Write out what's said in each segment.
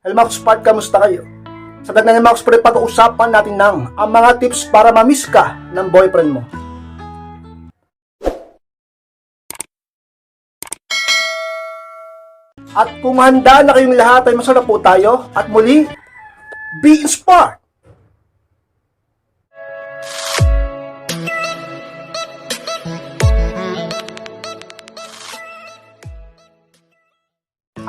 Hello mga Spart, kamusta kayo? Sa dagnan ng mga Spart, pag-uusapan natin ng ang mga tips para mamiss ka ng boyfriend mo. At kung handa na kayong lahat ay masarap po tayo at muli, be inspired!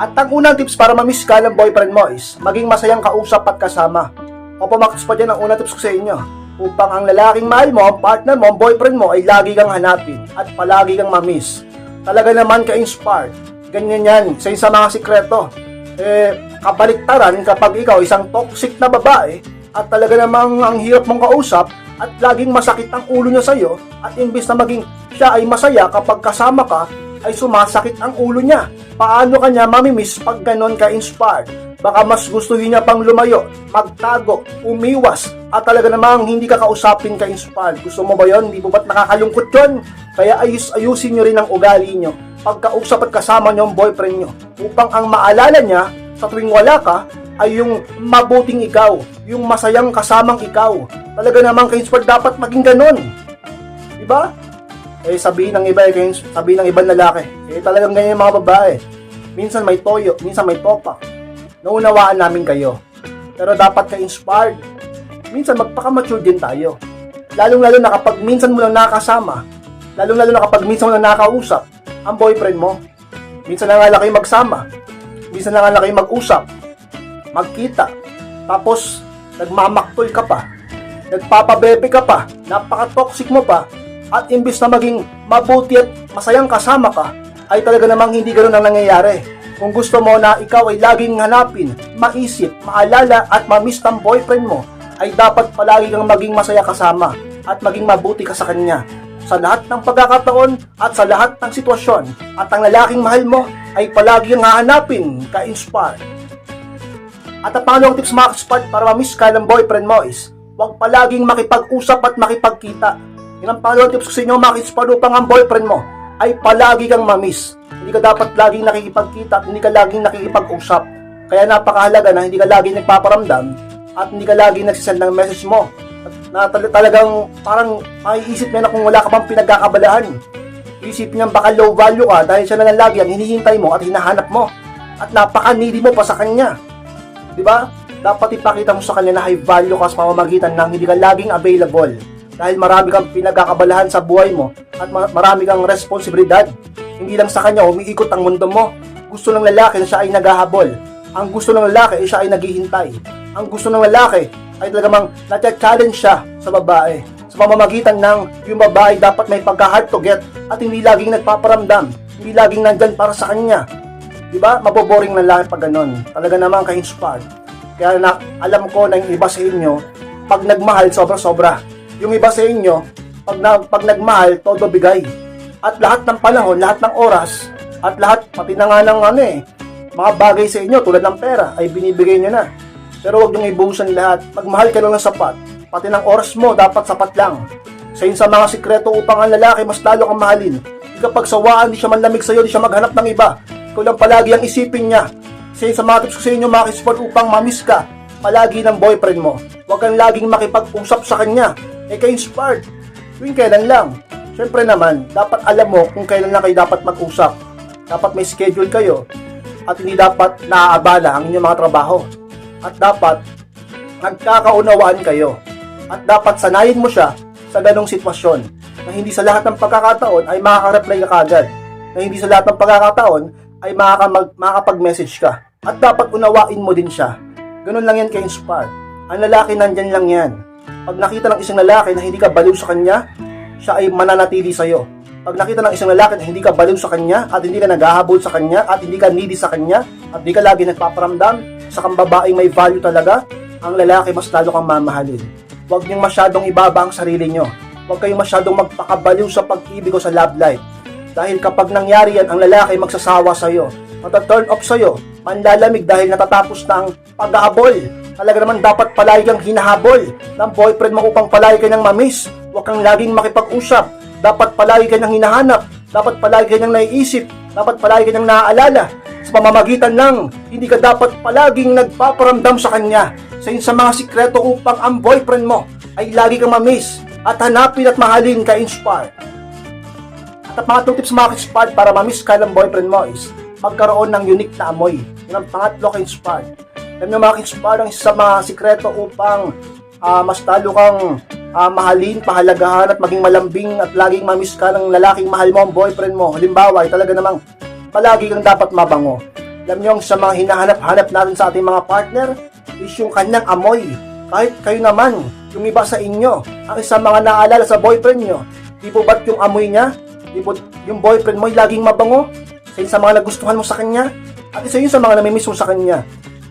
At ang unang tips para mamiss ka ng boyfriend mo is maging masayang kausap at kasama. Opo, Max pa dyan ang unang tips ko sa inyo. Upang ang lalaking mahal mo, ang partner mo, ang boyfriend mo ay lagi kang hanapin at palagi kang mamiss. Talaga naman ka-inspired. Ganyan yan, sa isa mga sikreto. Eh, kabaliktaran kapag ikaw isang toxic na babae at talaga namang ang hirap mong kausap at laging masakit ang ulo niya sa'yo at imbis na maging siya ay masaya kapag kasama ka ay sumasakit ang ulo niya. Paano kanya mamimiss pag ganon ka-inspired? Baka mas gustuhin niya pang lumayo, magtago, umiwas, at talaga namang hindi ka kausapin ka-inspired. Gusto mo ba yon? Hindi mo ba't nakakalungkot yon? Kaya ayus ayusin nyo rin ang ugali nyo pagkausap at kasama nyo ang boyfriend nyo upang ang maalala niya sa tuwing wala ka ay yung mabuting ikaw, yung masayang kasamang ikaw. Talaga namang ka-inspired dapat maging ganon. Diba? Eh sabihin ng iba, eh, sabihin ng ibang lalaki, eh talagang ganyan yung mga babae. Minsan may toyo, minsan may topak. Naunawaan namin kayo. Pero dapat ka-inspired. Minsan magpaka-mature din tayo. Lalong-lalo na kapag minsan mo lang nakasama, lalong-lalo na kapag minsan mo lang nakausap, ang boyfriend mo. Minsan na nga lang magsama. Minsan na nga lang mag-usap. Magkita. Tapos, nagmamaktol ka pa. Nagpapabebe ka pa. Napaka-toxic mo pa at imbis na maging mabuti at masayang kasama ka, ay talaga namang hindi ganoon ang nangyayari. Kung gusto mo na ikaw ay laging hanapin, maisip, maalala at mamiss ng boyfriend mo, ay dapat palagi kang maging masaya kasama at maging mabuti ka sa kanya. Sa lahat ng pagkakataon at sa lahat ng sitwasyon at ang lalaking mahal mo ay palagi kang hahanapin ka-inspire. At ang pangalawang tips mga kaspad para mamiss ka ng boyfriend mo is huwag palaging makipag-usap at makipagkita yan ang pangalawang tips ko sa inyo, makis upang ang boyfriend mo ay palagi kang mamiss. Hindi ka dapat laging nakikipagkita at hindi ka laging nakikipag-usap. Kaya napakahalaga na hindi ka laging nagpaparamdam at hindi ka laging nagsisend ng message mo. At na tal- talagang parang maiisip niya na kung wala ka bang pinagkakabalahan. Isip niya baka low value ka dahil siya na lang lagi ang hinihintay mo at hinahanap mo. At napaka-needy mo pa sa kanya. Di ba? Dapat ipakita mo sa kanya na high value ka sa pamamagitan ng hindi ka laging available dahil marami kang pinagkakabalahan sa buhay mo at ma- marami kang responsibilidad. Hindi lang sa kanya umiikot ang mundo mo. Gusto ng lalaki na siya ay naghahabol. Ang gusto ng lalaki ay siya ay naghihintay. Ang gusto ng lalaki ay talagang nati-challenge siya sa babae. Sa pamamagitan ng yung babae dapat may pagka-hard to get at hindi laging nagpaparamdam. Hindi laging nandyan para sa kanya. Di ba? Maboboring ng lalaki pag ganun. Talaga naman ka-inspired. Kaya na, alam ko na yung iba sa inyo, pag nagmahal, sobra-sobra yung iba sa inyo, pag, na, pag nagmahal, todo bigay. At lahat ng panahon, lahat ng oras, at lahat, pati na nga ng ano eh, mga bagay sa inyo tulad ng pera ay binibigay nyo na. Pero huwag nyo ibuhusan lahat. Magmahal ka lang ng sapat. Pati ng oras mo, dapat sapat lang. Sa sa mga sikreto upang ang lalaki mas lalo kang mahalin. Di kapag sawaan, di siya manlamig sa'yo, di siya maghanap ng iba. Ikaw lang palagi ang isipin niya. Sa sa mga tips ko sa inyo, mga upang mamiss ka palagi ng boyfriend mo. Huwag kang laging makipag-usap sa kanya eh ka-inspired. Tuwing kailan lang. Siyempre naman, dapat alam mo kung kailan lang kayo dapat mag-usap. Dapat may schedule kayo at hindi dapat naaabala ang inyong mga trabaho. At dapat nagkakaunawaan kayo. At dapat sanayin mo siya sa ganong sitwasyon na hindi sa lahat ng pagkakataon ay makaka-reply ka kagad. Na hindi sa lahat ng pagkakataon ay makakapag-message ka. At dapat unawain mo din siya. Ganun lang yan ka-inspire. Ang lalaki nandyan lang yan pag nakita ng isang lalaki na hindi ka baliw sa kanya, siya ay mananatili sa iyo. Pag nakita ng isang lalaki na hindi ka baliw sa kanya at hindi ka naghahabol sa kanya at hindi ka needy sa kanya at hindi ka lagi nagpaparamdam sa kang babaeng may value talaga, ang lalaki mas lalo kang mamahalin. Huwag niyong masyadong ibaba ang sarili niyo. Huwag kayong masyadong magpakabaliw sa pag-ibig o sa love life. Dahil kapag nangyari yan, ang lalaki magsasawa sa iyo. Mata-turn off sa iyo. Manlalamig dahil natatapos na ang pag-ahabol Talaga naman dapat palagi kang hinahabol ng boyfriend mo upang palagi kanyang mamiss. Huwag kang laging makipag-usap. Dapat palagi kanyang hinahanap. Dapat palagi kanyang naiisip. Dapat palagi kanyang naaalala. sa pamamagitan ng hindi ka dapat palaging nagpaparamdam sa kanya sa sa mga sikreto upang ang boyfriend mo ay lagi kang mamiss at hanapin at mahalin ka inspired. At ang pangatlong tips mga para mamiss ka ng boyfriend mo is magkaroon ng unique na amoy. Yun ang pangatlo ka-inspired. Alam nyo mga ka-inspired ang isa sa mga sikreto upang ah, mas lalo kang ah, mahalin, pahalagahan at maging malambing at laging mamiss ka ng lalaking mahal mo ang boyfriend mo. Halimbawa, ay talaga namang palagi kang dapat mabango. Alam nyo, sa mga hinahanap-hanap natin sa ating mga partner is yung kanyang amoy. Kahit kayo naman, yung iba sa inyo, ang isa mga naalala sa boyfriend nyo, di po ba't yung amoy niya, di po yung boyfriend mo ay laging mabango? Sa isa mga nagustuhan mo sa kanya, at isa yun sa mga namimiss mo sa kanya.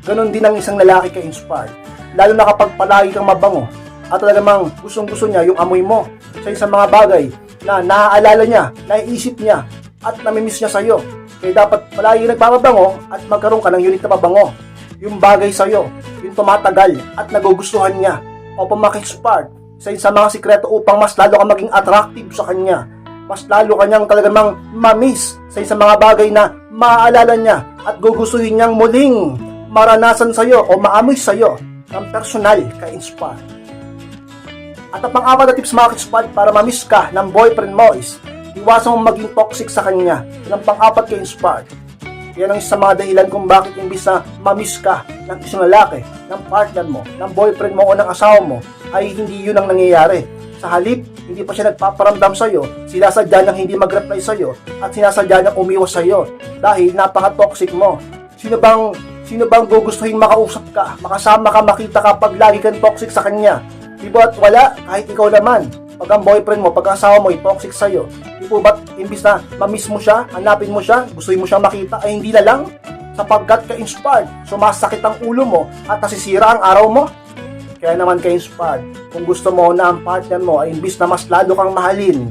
Ganon din ang isang lalaki kay inspired. Lalo na kapag palagi kang mabango, at talagang gustong gusto niya yung amoy mo sa isang mga bagay na naaalala niya, naiisip niya, at namimiss niya sa'yo. Kaya dapat palagi nagpapabango at magkaroon ka ng unit na pabango. Yung bagay sa'yo, yung tumatagal at nagugustuhan niya. O pumakispark sa isang mga sikreto upang mas lalo ka maging attractive sa kanya. Mas lalo kanyang talagang mamiss sa isang mga bagay na maaalala niya at gugustuhin niyang muling maranasan sa'yo o maamoy sa'yo ng personal ka-inspire. At ang pang-apat na tips mga kitspad para mamiss ka ng boyfriend mo is iwasan mong maging toxic sa kanya. Yan ang pang-apat ka inspired. Yan ang isa sa mga dahilan kung bakit imbis na mamiss ka ng isang lalaki, ng partner mo, ng boyfriend mo o ng asawa mo, ay hindi yun ang nangyayari. Sa halip, hindi pa siya nagpaparamdam sa'yo, sinasadya niyang hindi mag-reply sa'yo, at sinasadya niyang umiwas sa'yo dahil napaka-toxic mo. Sino bang sino bang gugustuhin makausap ka, makasama ka, makita ka pag lagi kang toxic sa kanya? Di ba at wala, kahit ikaw naman, pag ang boyfriend mo, pag asawa mo ay toxic sa'yo, di po ba't imbis na mamiss mo siya, hanapin mo siya, gustuhin mo siyang makita, ay hindi na lang? Sapagkat ka-inspired, sumasakit ang ulo mo at nasisira ang araw mo? Kaya naman ka-inspired, kung gusto mo na ang partner mo ay imbis na mas lalo kang mahalin,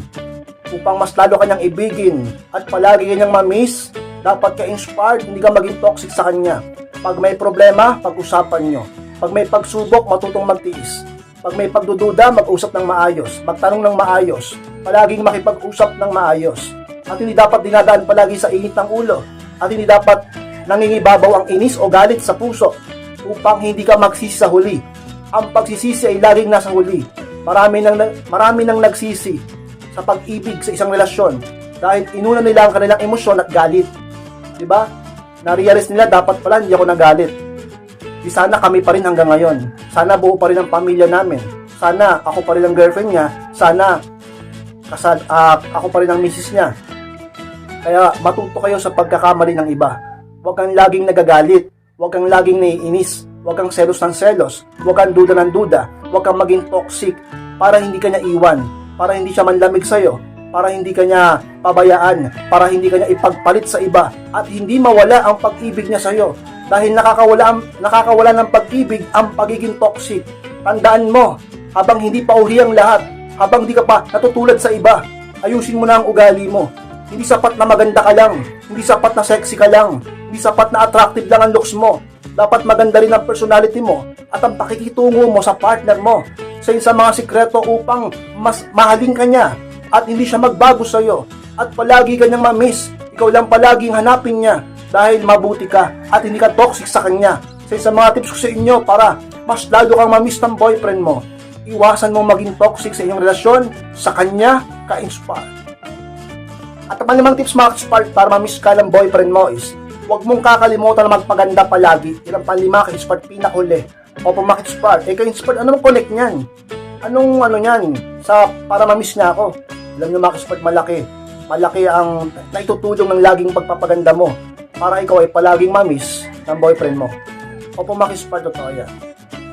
upang mas lalo kanyang ibigin at palagi kanyang mamiss, dapat ka-inspired, hindi ka maging toxic sa kanya. Pag may problema, pag-usapan nyo. Pag may pagsubok, matutong magtiis. Pag may pagdududa, mag-usap ng maayos. Magtanong ng maayos. Palaging makipag-usap ng maayos. At hindi dapat dinadaan palagi sa init ng ulo. At hindi dapat nangingibabaw ang inis o galit sa puso upang hindi ka magsisi sa huli. Ang pagsisisi ay laging nasa huli. Marami nang, marami nang nagsisi sa pag-ibig sa isang relasyon dahil inuna nila ang kanilang emosyon at galit. 'Di ba? Na-realize nila dapat pala hindi ako nagalit. Di sana kami pa rin hanggang ngayon. Sana buo pa rin ang pamilya namin. Sana ako pa rin ang girlfriend niya. Sana kasal, ah, ako pa rin ang misis niya. Kaya matuto kayo sa pagkakamali ng iba. Huwag kang laging nagagalit. Huwag kang laging naiinis. Huwag kang selos ng selos. Huwag kang duda ng duda. Huwag kang maging toxic para hindi ka niya iwan. Para hindi siya manlamig sa'yo. Para hindi ka niya pabayaan. Para hindi ka niya ipagpalit sa iba. At hindi mawala ang pag-ibig niya sa'yo. Dahil nakakawala, nakakawala ng pag-ibig ang pagiging toxic. Tandaan mo, habang hindi pa uri ang lahat, habang di ka pa natutulad sa iba, ayusin mo na ang ugali mo. Hindi sapat na maganda ka lang, hindi sapat na sexy ka lang, hindi sapat na attractive lang ang looks mo. Dapat maganda rin ang personality mo at ang pakikitungo mo sa partner mo sa sa mga sikreto upang mas mahalin ka niya at hindi siya magbago sa iyo at palagi ka niyang mamiss. Ikaw lang palaging hanapin niya dahil mabuti ka at hindi ka toxic sa kanya. Sa sa mga tips ko sa inyo para mas lalo kang mamiss ng boyfriend mo, iwasan mo maging toxic sa inyong relasyon, sa kanya, ka-inspire. At ang limang tips mga ka-spark para mamiss ka ng boyfriend mo is huwag mong kakalimutan na magpaganda palagi. Yan ang panlima ka-spark pinakuli. O pa spark eh ka-spark, anong connect niyan? Anong ano niyan? Sa para mamiss niya ako. Alam niyo mga ka-spark, malaki. Malaki ang naitutulong ng laging pagpapaganda mo para ikaw ay palaging mamiss ng boyfriend mo. O pa spark totoo yan.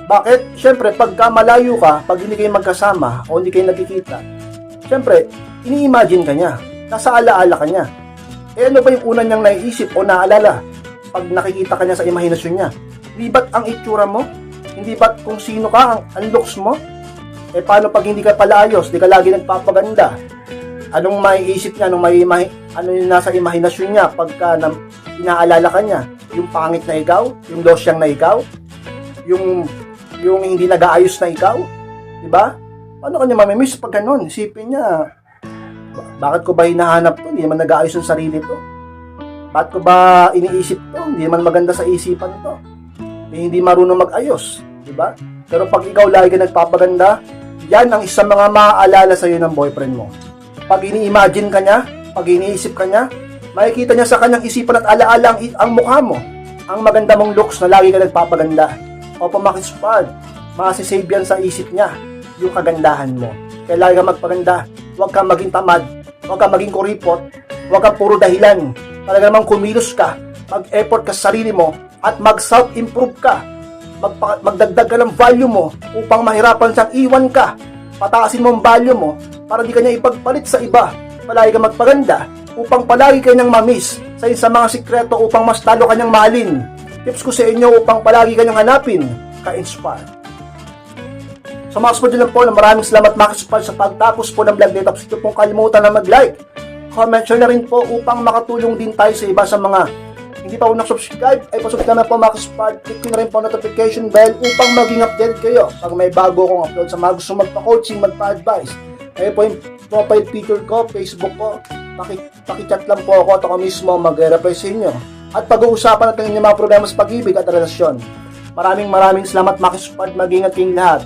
Bakit? Siyempre, pagka malayo ka, pag hindi kayo magkasama o hindi kayo nagkikita, siyempre, ini-imagine ka niya. Nasa alaala ka niya. Eh ano ba yung una niyang naiisip o naalala pag nakikita ka niya sa imahinasyon niya? Hindi ba't ang itsura mo? Hindi ba't kung sino ka, ang, ang looks mo? Eh paano pag hindi ka pala ayos, di ka lagi nagpapaganda? Anong maiisip niya, anong may, may ano yung nasa imahinasyon niya pagka na, inaalala ka niya? Yung pangit na ikaw? Yung losyang na ikaw? Yung yung hindi nag-aayos na ikaw? Di ba? Paano kanya mamimiss pag ganun? Isipin niya, "Ba- bakit ko ba hinahanap to? Hindi naman nag-aayos yung sarili to. Ba't ko ba iniisip to? Hindi naman maganda sa isipan to. Eh, hindi marunong mag-ayos. Di ba? Pero pag ikaw lagi ka nagpapaganda, yan ang isang mga maaalala sa'yo ng boyfriend mo. Pag ini-imagine ka niya, pag iniisip ka niya, makikita niya sa kanyang isipan at alaala ang, ang mukha mo. Ang maganda mong looks na lagi ka nagpapaganda. Opo, makispard. Masisave yan sa isip niya, yung kagandahan mo. Kaya lagi ka magpaganda. Huwag kang maging tamad. Huwag kang maging kuripot. Huwag kang puro dahilan. Talaga namang kumilos ka. Mag-effort ka sa sarili mo at mag-self-improve ka. Magpa- magdagdag ka ng value mo upang mahirapan siyang iwan ka. Pataasin mo ang value mo para di ka niya ipagpalit sa iba. Palagi ka magpaganda upang palagi kanyang mamiss sa sa mga sikreto upang mas talo kanyang mahalin. Tips ko sa inyo upang palagi kanyang hanapin, ka-inspire. Sa mga sport lang po na maraming salamat mga kaspal sa pagtapos po ng vlog nito. Tapos ito pong kalimutan na mag-like. Comment share na rin po upang makatulong din tayo sa iba sa mga hindi pa po subscribe ay pasubscribe na po mga kaspal. Click na rin po notification bell upang maging update kayo pag may bago akong upload sa mga gusto magpa-coaching, magpa-advise. Ayun po yung profile picture ko, Facebook ko. Paki, paki-chat lang po ako at ako mismo mag-reply sa inyo. At pag-uusapan natin yung mga problema sa pag-ibig at relasyon. Maraming maraming salamat mga kaspal. Mag-ingat kayong lahat.